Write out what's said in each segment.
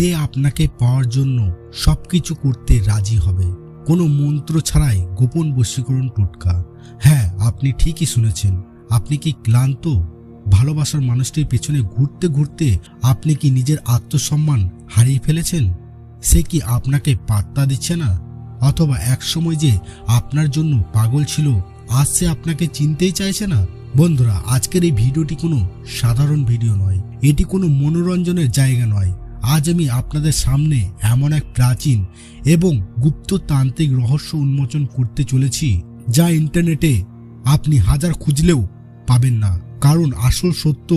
সে আপনাকে পাওয়ার জন্য সবকিছু করতে রাজি হবে, কোনো মন্ত্র ছাড়াই গোপন বশীকরণ টোটকা। হ্যাঁ আপনি ঠিকই শুনেছেন। আপনি কি ক্লান্ত, ভালোবাসার মানুষটির পেছনে ঘুরতে ঘুরতে আপনি কি নিজের আত্মসম্মান হারিয়ে ফেলেছেন? সে কি আপনাকে পাত্তা দিচ্ছে না? অথবা একসময় যে আপনার জন্য পাগল ছিল, আজ সে আপনাকে চিনতেই চাইছে না? বন্ধুরা, আজকের এই ভিডিওটি কোনো সাধারণ ভিডিও নয়। এটি কোনো মনোরঞ্জনের জায়গা নয়। আজ আমি আপনাদের সামনে এমন এক প্রাচীন এবং গুপ্ততান্ত্রিক রহস্য উন্মোচন করতে চলেছি, যা ইন্টারনেটে আপনি হাজার খুঁজলেও পাবেন না। কারণ আসল সত্য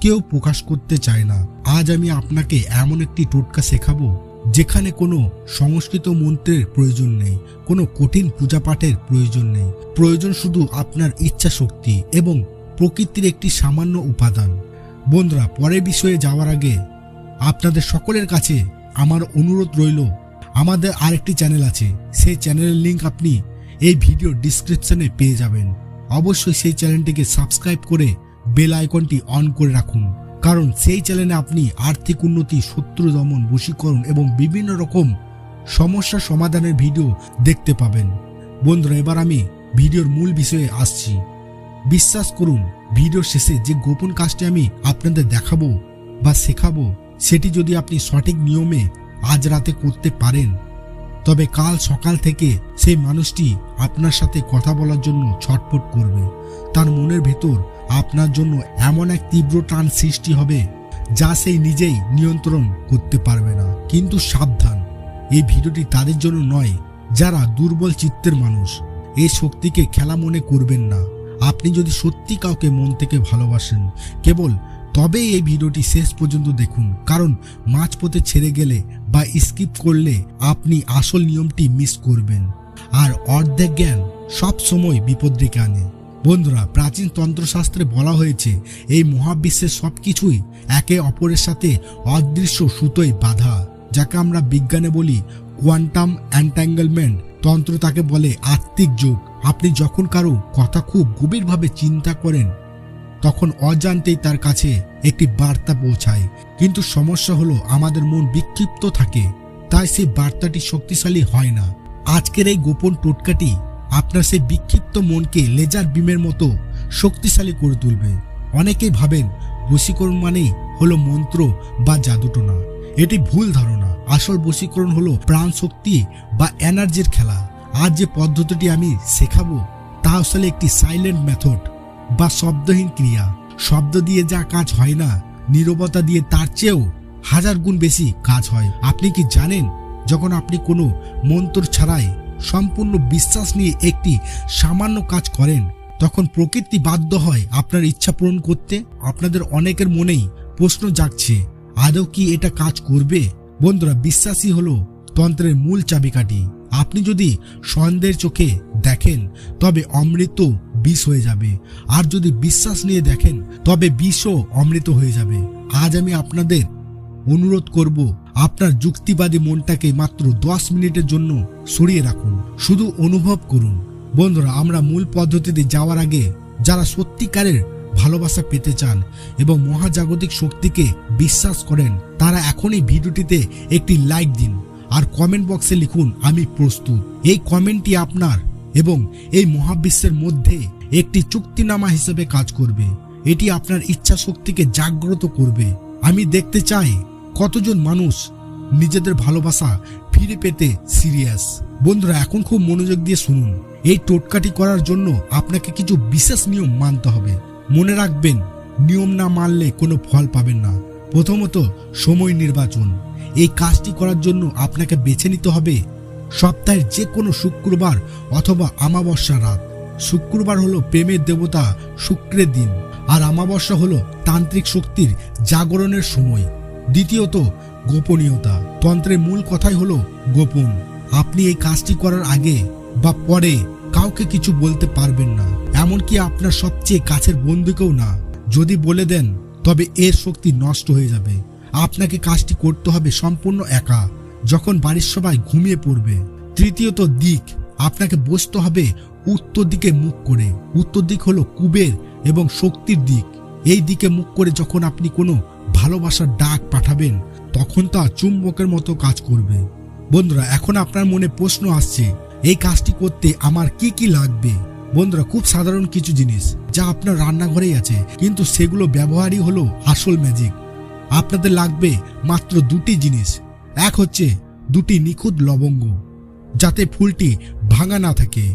কেউ প্রকাশ করতে চায় না। আজ আমি আপনাকে এমন একটি টোটকা শেখাবো, যেখানে কোনো সংস্কৃত মন্ত্রের প্রয়োজন নেই, কোনো কঠিন পূজাপাঠের প্রয়োজন নেই। প্রয়োজন শুধু আপনার ইচ্ছা শক্তি এবং প্রকৃতির একটি সামান্য উপাদান। বন্ধুরা, পরের বিষয়ে যাওয়ার আগে আপনাদের সকলের কাছে আমার অনুরোধ রইল। আমাদের আরেকটি চ্যানেল আছে। সেই চ্যানেলের লিংক আপনি এই ভিডিও ডিসক্রিপশনে পেয়ে যাবেন। অবশ্যই সেই চ্যানেলটিকে সাবস্ক্রাইব করে বেল আইকনটি অন করে রাখুন। কারণ সেই চ্যানেলে আপনি আর্থিক উন্নতি, শত্রু দমন, বশীকরণ এবং বিভিন্ন রকম সমস্যা সমাধানের ভিডিও দেখতে পাবেন। বন্ধুরা, এবার আমি ভিডিওর মূল বিষয়ে আসছি। বিশ্বাস করুন, ভিডিওর শেষে যে গোপন কাজটি আমি আপনাদের দেখাবো বা শেখাবো সেটি যদি আপনি সঠিক নিয়মে আজ রাতে করতে পারেন, তবে কাল সকাল থেকে সেই মানুষটি আপনার সাথে কথা বলার জন্য ছটফট করবে। তার মনের ভেতর আপনার জন্য এমন এক তীব্র টান সৃষ্টি হবে, যা সেই নিজেই নিয়ন্ত্রণ করতে পারবে না। কিন্তু সাবধান, এই ভিডিওটি তাদের জন্য নয়, যারা দুর্বল চিত্তের মানুষ। এই শক্তিকে খেলা মনে করবেন না। আপনি যদি সত্যি কাউকে মন থেকে ভালোবাসেন, কেবল তবেই এই ভিডিওটি শেষ পর্যন্ত দেখুন। কারণ মাঝপথে ছেড়ে গেলে বা স্কিপ করলে আপনি আসল নিয়মটি মিস করবেন। আর অর্ধেক জ্ঞান সব সময় বিপদ ডেকে আনে বন্ধুরা, প্রাচীন তন্ত্রশাস্ত্রে বলা হয়েছে, এই মহাবিশ্বের সব কিছুই একে অপরের সাথে অদৃশ্য সুতোয় বাধা, যাকে আমরা বিজ্ঞানে বলি কোয়ান্টাম অ্যান্টাঙ্গেলমেন্ট তন্ত্র তাকে বলে আত্মিক যোগ। আপনি যখন কারও কথা খুব গভীরভাবে চিন্তা করেন, তখন অজান্তেই তার কাছে একটি বার্তা পৌঁছায়। কিন্তু সমস্যা হলো আমাদের মন বিক্ষিপ্ত থাকে, তাই সেই বার্তাটি শক্তিশালী হয় না। আজকের এই গোপন টোটকাটি আপনার সেই বিক্ষিপ্ত মনকে লেজার বিমের মতো শক্তিশালী করে তুলবে। অনেকেই ভাবেন বশীকরণ মানেই হলো মন্ত্র বা জাদুটোনা। এটি ভুল ধারণা। আসল বশীকরণ হলো প্রাণ শক্তি বা এনার্জির খেলা। আর যে পদ্ধতিটি আমি শেখাবো, তা আসলে একটি সাইলেন্ট মেথড বা শব্দহীন ক্রিয়া। শব্দ দিয়ে যা কাজ হয় না, নীরবতা দিয়ে তার চেয়েও হাজার গুণ বেশি কাজ হয়। আপনি কি জানেন, যখন আপনি কোনো মন্ত্র ছাড়াই সম্পূর্ণ বিশ্বাস নিয়ে একটি সামান্য কাজ করেন, তখন প্রকৃতি বাধ্য হয় আপনার ইচ্ছা পূরণ করতে? আপনাদের অনেকের মনেই প্রশ্ন জাগছে, আদৌ কি এটা কাজ করবে? বন্ধুরা, বিশ্বাসই হলো তন্ত্রের মূল চাবিকাঠি। আপনি যদি সন্দেহের চোখে দেখেন, তবে অমৃত বিষ হয়ে যাবে। আর যদি বিশ্বাস নিয়ে দেখেন, তবে বিষও অমৃত হয়ে যাবে। আজ আমি আপনাদের অনুরোধ করব, আপনার যুক্তিবাদী মনটাকে মাত্র দশ মিনিটের জন্য সরিয়ে রাখুন। শুধু অনুভব করুন। বন্ধুরা, আমরা মূল পদ্ধতিতে যাওয়ার আগে যারা সত্যিকারের ভালোবাসা পেতে চান এবং মহাজাগতিক শক্তিকে বিশ্বাস করেন, তারা এখনই ভিডিওটিতে একটি লাইক দিন। আর কমেন্ট বক্সে লিখুন, আমি প্রস্তুত। এই কমেন্টটি আপনার এবং এই মহাবিশ্বের মধ্যে একটি চুক্তিনামা হিসেবে কাজ করবে। এটি আপনার ইচ্ছা শক্তিকে জাগ্রত করবে। আমি দেখতে চাই কতজন মানুষ নিজেদের ভালোবাসা ফিরে পেতে সিরিয়াস। বন্ধুরা, এখন খুব মনোযোগ দিয়ে শুনুন। এই টোটকাটি করার জন্য আপনাকে কিছু বিশেষ নিয়ম মানতে হবে। মনে রাখবেন, নিয়ম না মানলে কোনো ফল পাবেন না। প্রথমত সময় নির্বাচন। এই কাজটি করার জন্য আপনাকে বেছে নিতে হবে সপ্তাহের যে কোনো শুক্রবার অথবা আমাবস্যা রাত। শুক্রবার হলো প্রেমের দেবতা শুক্রের দিন, আর আমাবস্যা হলো তান্ত্রিক শক্তির জাগরণের সময়। দ্বিতীয়ত, গোপনীয়তা। তন্ত্রের মূল কথাই হলো গোপন। আপনি এই কাজটি করার আগে বা পরে কাউকে কিছু বলতে পারবেন না, এমনকি আপনার সবচেয়ে কাছের বন্ধুকেও না। যদি বলে দেন তবে এর শক্তি নষ্ট হয়ে যাবে। আপনাকে কাজটি করতে হবে সম্পূর্ণ একা। যখন বাড়ির সবাই ঘুমিয়ে পড়বে, তৃতীয়ত দিক, আপনাকে বসতে হবে উত্তর দিকে মুখ করে। উত্তর দিক হলো কুবের এবং শক্তির দিক। এই দিকে মুখ করে যখন আপনি কোনো ভালোবাসার ডাক পাঠাবেন, তখন তা চুম্বকের মতো কাজ করবে। বন্ধুরা, এখন আপনার মনে প্রশ্ন আসছে, এই কাজটি করতে আমার কি কি লাগবে? বন্ধুরা, খুব সাধারণ কিছু জিনিস। যা আপনার রান্নাঘরেই আছে, কিন্তু সেগুলো ব্যবহারই হলো আসল ম্যাজিক আপনাদের লাগবে মাত্র দুটি জিনিস। এক হচ্ছে দুটি নিখুঁত লবঙ্গ, যাতে ফুলটি ভাঙা না থাকে।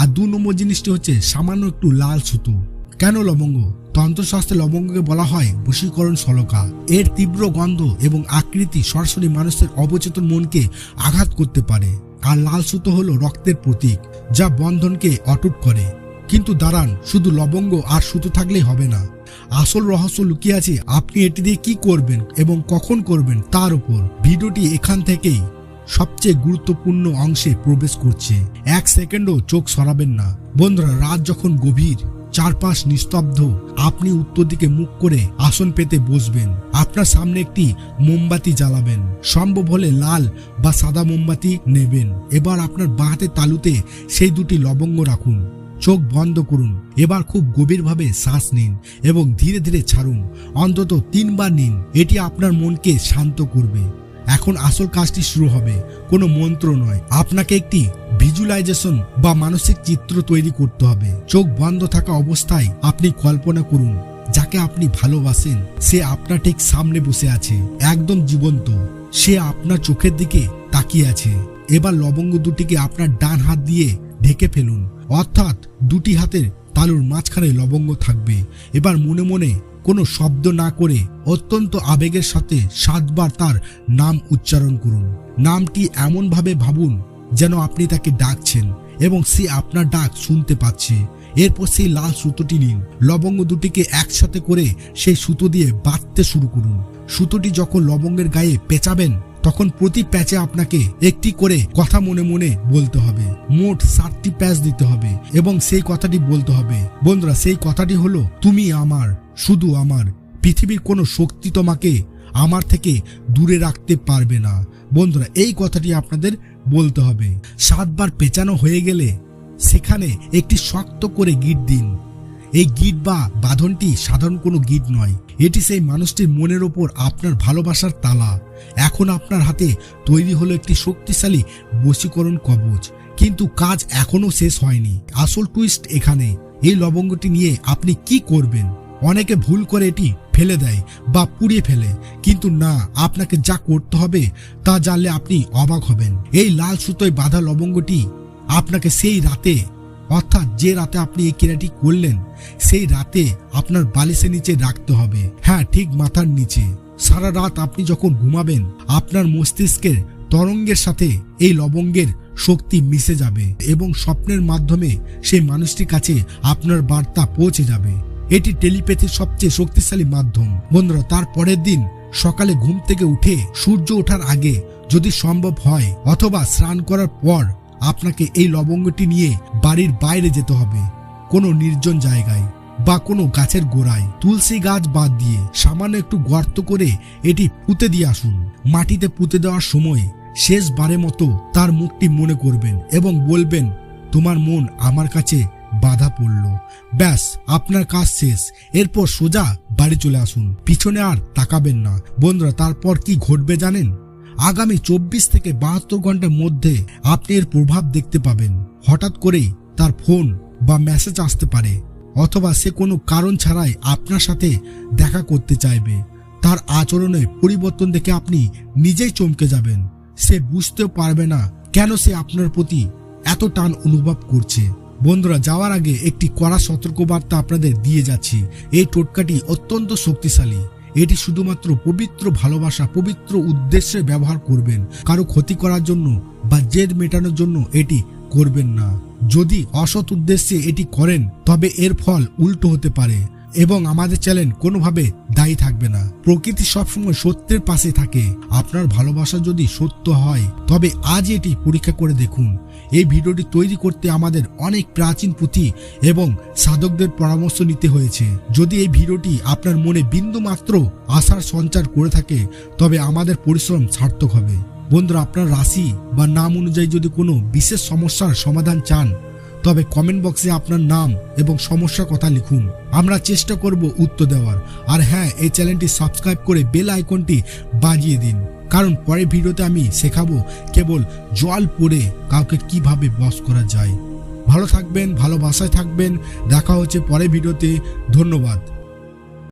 আর দু নম্বর জিনিসটি হচ্ছে সামান্য একটু লাল সুতো। কেন লবঙ্গ? তন্ত্রশাস্ত্রে লবঙ্গকে বলা হয় বশীকরণ সলকা। এর তীব্র গন্ধ এবং আকৃতি সরাসরি মানুষের অবচেতন মনকে আঘাত করতে পারে। আর লাল সুতো হলো রক্তের প্রতীক, যা বন্ধনকে অটুট করে। কিন্তু দাঁড়ান, শুধু লবঙ্গ আর সুতো থাকলেই হবে না। আসল রহস্য লুকিয়ে আছে, আপনি এটি দিয়ে কি করবেন এবং কখন করবেন তার উপর। ভিডিওটি এখান থেকেই সবচেয়ে গুরুত্বপূর্ণ অংশে প্রবেশ করছে। এক সেকেন্ডও চোখ সরাবেন না। বন্ধুরা, রাত যখন গভীর, চারপাশ নিস্তব্ধ, আপনি উত্তর দিকে মুখ করে আসন পেতে বসবেন। আপনার সামনে একটি মোমবাতি জ্বালাবেন। সম্ভব হলে লাল বা সাদা মোমবাতি নেবেন। এবার আপনার বাঁ হাতের তালুতে সেই দুটি লবঙ্গ রাখুন। চোখ বন্ধ করুন। এবার খুব গভীরভাবে শ্বাস নিন এবং ধীরে ধীরে ছাড়ুন। অন্তত তিনবার নিন। এটি আপনার মনকে শান্ত করবে। এখন আসল কাজটি শুরু হবে। কোনো মন্ত্র নয়। আপনাকে একটি ভিজুয়ালাইজেশন বা মানসিক চিত্র তৈরি করতে হবে। চোখ বন্ধ থাকা অবস্থায় আপনি কল্পনা করুন, যাকে আপনি ভালোবাসেন, সে আপনার ঠিক সামনে বসে আছে, একদম জীবন্ত। সে আপনার চোখের দিকে তাকিয়ে আছে। এবার লবঙ্গ দুটিকে আপনার ডান হাত দিয়ে ঢেকে ফেলুন। অর্থাৎ দুটি হাতের তালুর মাঝখানে লবঙ্গ থাকবে। এবার মনে মনে কোনো শব্দ না করে অত্যন্ত আবেগের সাথে সাতবার তার নাম উচ্চারণ করুন। নামটি এমনভাবে ভাবুন যেন আপনি তাকে ডাকছেন এবং সে আপনার ডাক শুনতে পাচ্ছে। এরপর সেই লাল সুতোটি নিন। লবঙ্গ দুটিকে একসাথে করে সেই সুতো দিয়ে বাঁধতে শুরু করুন। সুতোটি যখন লবঙ্গের গায়ে পেঁচাবেন তখন প্রতি প্যাচে আপনাকে একটি করে কথা মনে মনে বলতে হবে। মোট সাতটি প্যাচ দিতে হবে এবং সেই কথাটি বলতে হবে। বন্ধুরা, সেই কথাটি হলো, তুমি আমার, শুধু আমার। পৃথিবীর কোনো শক্তি তোমাকে আমার থেকে দূরে রাখতে পারবে না। বন্ধুরা, এই কথাটি আপনাদের বলতে হবে। সাতবার পেঁচানো হয়ে গেলে সেখানে একটি শক্ত করে গিট দিন। এই গিট বা বাঁধনটি সাধারণ কোনো গিট নয়। এটি সেই মানুষটির মনের ওপর আপনার ভালোবাসার তালা। এখন আপনার হাতে তৈরি হলো একটি শক্তিশালী বশীকরণ কবচ। কিন্তু কাজ এখনও শেষ হয়নি। আসল টুইস্ট এখানে। এই লবঙ্গটি নিয়ে আপনি কি করবেন? অনেকে ভুল করে এটি ফেলে দেয় বা পুড়িয়ে ফেলে। কিন্তু না, আপনাকে যা করতে হবে তা জানলে আপনি অবাক হবেন। এই লাল সুতোয় বাঁধা লবঙ্গটি আপনাকে সেই রাতে অর্থাৎ যে রাতে আপনি এই ক্রিয়াটি করলেন, সেই রাতে আপনার বালিশের নিচে রাখতে হবে। হ্যাঁ ঠিক মাথার নিচে। সারা রাত আপনি যখন ঘুমাবেন, আপনার মস্তিষ্কের তরঙ্গের সাথে এই লবঙ্গের শক্তি মিশে যাবে এবং স্বপ্নের মাধ্যমে সেই মানুষটির কাছে আপনার বার্তা পৌঁছে যাবে। এটি টেলিপ্যাথির সবচেয়ে শক্তিশালী মাধ্যম। বন্ধুরা, তার পরের দিন সকালে ঘুম থেকে উঠে সূর্য ওঠার আগে যদি সম্ভব হয়, অথবা স্নান করার পর আপনাকে এই লবঙ্গটি নিয়ে বাড়ির বাইরে যেতে হবে। কোনো নির্জন জায়গায় বা কোনো গাছের গোড়ায় তুলসী গাছ বাদ দিয়ে সামান্য একটু গর্ত করে এটি পুঁতে দিয়ে আসুন। মাটিতে পুঁতে দেওয়ার সময় শেষবারের মতো তার মুখটি মনে করবেন এবং বলবেন, তোমার মন আমার কাছে বাধা পড়ল। ব্যাস, আপনার কাজ শেষ। এরপর সোজা বাড়ি চলে আসুন। পিছনে আর তাকাবেন না। বন্ধুরা, তারপর কি ঘটবে জানেন? আগামী চব্বিশ থেকে বাহাত্তর ঘণ্টার মধ্যে আপনি এর প্রভাব দেখতে পাবেন। হঠাৎ করেই তার ফোন বা মেসেজ আসতে পারে, অথবা সে কোনো কারণ ছাড়াই আপনার সাথে দেখা করতে চাইবে। তার আচরণে পরিবর্তন দেখে আপনি নিজেই চমকে যাবেন। সে বুঝতেও পারবে না কেন সে আপনার প্রতি এত টান অনুভব করছে। বন্ধুরা, যাওয়ার আগে একটি কড়া সতর্কবার্তা আপনাদের দিয়ে যাচ্ছি। এই টোটকাটি অত্যন্ত শক্তিশালী। এটি শুধুমাত্র পবিত্র ভালোবাসা, পবিত্র উদ্দেশ্যে ব্যবহার করবেন। কারও ক্ষতি করার জন্য বা জেদ মেটানোর জন্য এটি করবেন না। যদি অসৎ উদ্দেশ্যে এটি করেন, তবে এর ফল উল্টো হতে পারে। এবং আমাদের চ্যানেল কোনোভাবে দায়ী থাকবে না। প্রকৃতি সবসময় সত্যের পাশে থাকে। আপনার ভালোবাসা যদি সত্য হয়, তবে আজ এটি পরীক্ষা করে দেখুন। এই ভিডিওটি তৈরি করতে আমাদের অনেক প্রাচীন পুঁথি এবং সাধকদের পরামর্শ নিতে হয়েছে। যদি এই ভিডিওটি আপনার মনে বিন্দু মাত্র আশার সঞ্চার করে থাকে, তবে আমাদের পরিশ্রম সার্থক হবে। বন্ধুরা, আপনার রাশি বা নাম অনুযায়ী যদি কোনো বিশেষ সমস্যার সমাধান চান, তবে কমেন্ট বক্সে আপনার নাম এবং সমস্যার কথা লিখুন। আমরা চেষ্টা করব উত্তর দেওয়ার। আর হ্যাঁ এই চ্যানেলটি সাবস্ক্রাইব করে বেল আইকনটি বাজিয়ে দিন। কারণ পরের ভিডিওতে আমি শেখাবো কেবল জল পড়ে কাউকে কীভাবে বস করা যায়। ভালো থাকবেন, ভালোবাসায় থাকবেন। দেখা হচ্ছে পরের ভিডিওতে। ধন্যবাদ।